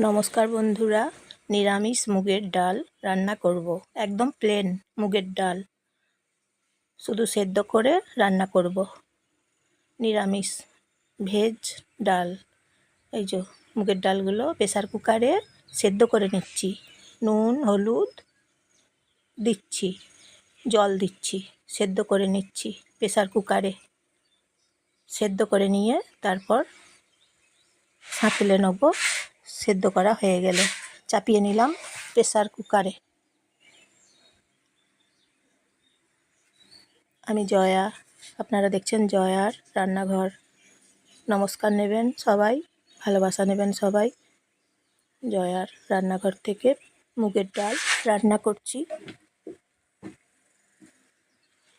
নমস্কার বন্ধুরা, নিরামিষ মুগের ডাল রান্না করব। একদম প্লেন মুগের ডাল। শুধু সেদ্ধ করে রান্না করব। নিরামিষ ভেজ ডাল। এই যে মুগের ডালগুলো প্রেসার কুকারে সেদ্ধ করে নিচ্ছি। নুন, হলুদ দিচ্ছি, জল দিচ্ছি, সেদ্ধ করে নিচ্ছি প্রেসার কুকারে। সেদ্ধ করে নিয়ে তারপর সাঁতলে নেব। সেদ্ধ করা হয়ে গেলে। চাপিয়ে নিলাম প্রেসার কুকারে। আমি জয়া। আপনারা দেখছেন জয়ার রান্নাঘর। নমস্কার নেবেন সবাই, ভালোবাসা নেবেন সবাই। জয়ার রান্নাঘর থেকে মুগের ডাল রান্না করছি।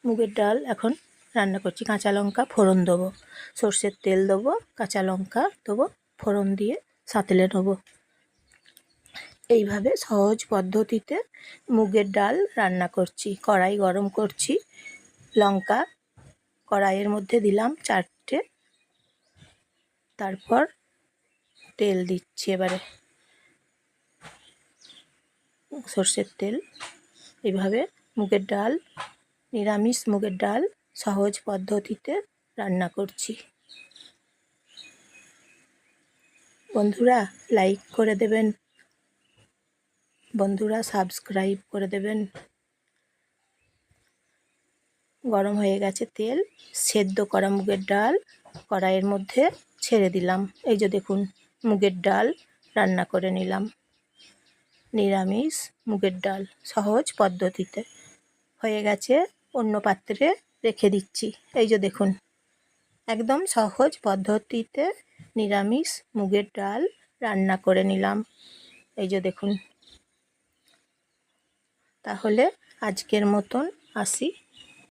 মুগের ডাল এখন রান্না করছি। কাঁচা লঙ্কা ফোড়ন দেবো। সর্ষের তেল দেবো, কাঁচা লঙ্কা দেবো, ফোড়ন দিয়ে সাঁতলে নেব। এইভাবে সহজ পদ্ধতিতে মুগের ডাল রান্না করছি। কড়াই গরম করছি। লঙ্কা কড়াইয়ের মধ্যে দিলাম চারটে। তারপর তেল দিচ্ছি এবারে। সর্ষের তেল। এইভাবে মুগের ডাল, নিরামিষ মুগের ডাল সহজ পদ্ধতিতে রান্না করছি। বন্ধুরা লাইক করে দেবেন। বন্ধুরা সাবস্ক্রাইব করে দেবেন। গরম হয়ে গেছে তেল, সেদ্ধ করা মুগের ডাল, কড়াইয়ের মধ্যে ছেড়ে দিলাম। এই যে দেখুন, মুগের ডাল রান্না করে নিলাম। নিরামিষ মুগের ডাল, সহজ পদ্ধতিতে। হয়ে গেছে, অন্য পাত্রে রেখে দিচ্ছি। এই যে দেখুন, একদম সহজ পদ্ধতিতে নিরামিষ মুগের ডাল রান্না করে নিলাম। এই যে দেখুন। তাহলে আজকের মতন আসি।